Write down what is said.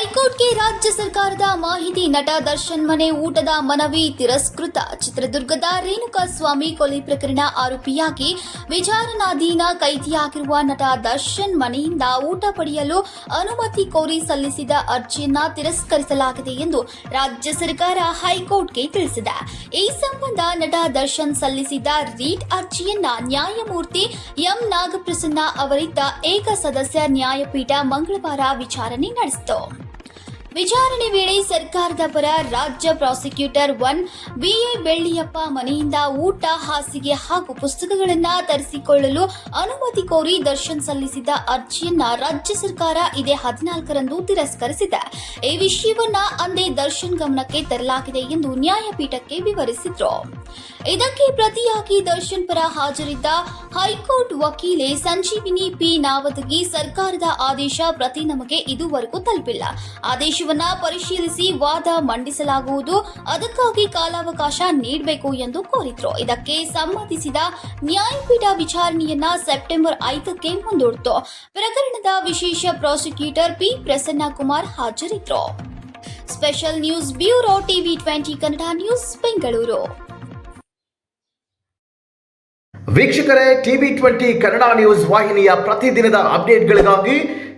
ರಾಜ್ಯ ಸರ್ಕಾರದ ಮಾಹಿತಿ ನಟ ದರ್ಶನ್ ಮನೆ ಊಟದ ಮನವಿ ತಿರಸ್ಕೃತ. ಚಿತ್ರದುರ್ಗದ ರೇಣುಕಾಸ್ವಾಮಿ ಕೊಲೆ ಪ್ರಕರಣ ಆರೋಪಿಯಾಗಿ ವಿಚಾರಣಾಧೀನ ಕೈದಿಯಾಗಿರುವ ನಟ ದರ್ಶನ್ ಮನೆಯಿಂದ ಊಟ ಪಡೆಯಲು ಅನುಮತಿ ಕೋರಿ ಸಲ್ಲಿಸಿದ ಅರ್ಜಿಯನ್ನ ತಿರಸ್ಕರಿಸಲಾಗಿದೆ ಎಂದು ರಾಜ್ಯ ಸರ್ಕಾರ ಹೈಕೋರ್ಟ್ಗೆ ತಿಳಿಸಿದೆ. ಈ ಸಂಬಂಧ ನಟ ದರ್ಶನ್ ಸಲ್ಲಿಸಿದ ರೀಟ್ ಅರ್ಜಿಯನ್ನ ನ್ಯಾಯಮೂರ್ತಿ ಎಂ ನಾಗಪ್ರಸನ್ನ ಅವರಿದ್ದ ಏಕ ಸದಸ್ಯ ನ್ಯಾಯಪೀಠ ಮಂಗಳವಾರ ವಿಚಾರಣೆ ನಡೆಸಿತು. ವಿಚಾರಣೆ ವೇಳೆ ಸರ್ಕಾರದ ಪರ ರಾಜ್ಯ ಪ್ರಾಸಿಕ್ಯೂಟರ್ ಒನ್ ಬಿಎ ಬೆಳ್ಳಿಯಪ್ಪ ಮನೆಯಿಂದ ಊಟ, ಹಾಸಿಗೆ ಹಾಗೂ ಪುಸ್ತಕಗಳನ್ನ ತರಿಸಿಕೊಳ್ಳಲು ಅನುಮತಿ ಕೋರಿ ದರ್ಶನ್ ಸಲ್ಲಿಸಿದ ಅರ್ಜಿಯನ್ನ ರಾಜ್ಯ ಸರ್ಕಾರ ಇದೇ ಹದಿನಾಲ್ಕರಂದು ತಿರಸ್ಕರಿಸಿದೆ. ಈ ವಿಷಯವನ್ನ ಅಂದೇ ದರ್ಶನ್ ಗಮನಕ್ಕೆ ತರಲಾಗಿದೆ ಎಂದು ನ್ಯಾಯಪೀಠಕ್ಕೆ ವಿವರಿಸಿದ್ರು. ಇದಕ್ಕೆ ಪ್ರತಿಯಾಗಿ ದರ್ಶನ್ ಪರ ಹಾಜರಿದ್ದ ಹೈಕೋರ್ಟ್ ವಕೀಲೆ ಸಂಜೀವಿನಿ ಪಿ. ನಾವದಗಿ ಸರ್ಕಾರದ ಆದೇಶ ಪ್ರತಿ ನಮಗೆ ಇದುವರೆಗೂ ತಲುಪಿಲ್ಲ. ಆದೇಶವನ್ನ ಪರಿಶೀಲಿಸಿ ವಾದ ಮಂಡಿಸಲಾಗುವುದು. ಅದಕ್ಕಾಗಿ ಕಾಲಾವಕಾಶ ನೀಡಬೇಕು ಎಂದು ಕೋರಿದ್ರು. ಇದಕ್ಕೆ ಸಮ್ಮತಿಸಿದ ನ್ಯಾಯಪೀಠ ವಿಚಾರಣೆಯನ್ನ ಸೆಪ್ಟೆಂಬರ್ ಐದಕ್ಕೆ ಮುಂದೂಡಿತು. ಪ್ರಕರಣದ ವಿಶೇಷ prosecutor P. Prasanna Kumar ಹಾಜರಿದ್ರು. Special news bureau TV twenty Kannada news Bengaluru. ವೀಕ್ಷಕರೇ, ಟಿವಿ ಟ್ವೆಂಟಿ ಕನ್ನಡ ನ್ಯೂಸ್ ವಾಹಿನಿಯ ಪ್ರತಿದಿನದ ಅಪ್ಡೇಟ್ಗಳಿಗಾಗಿ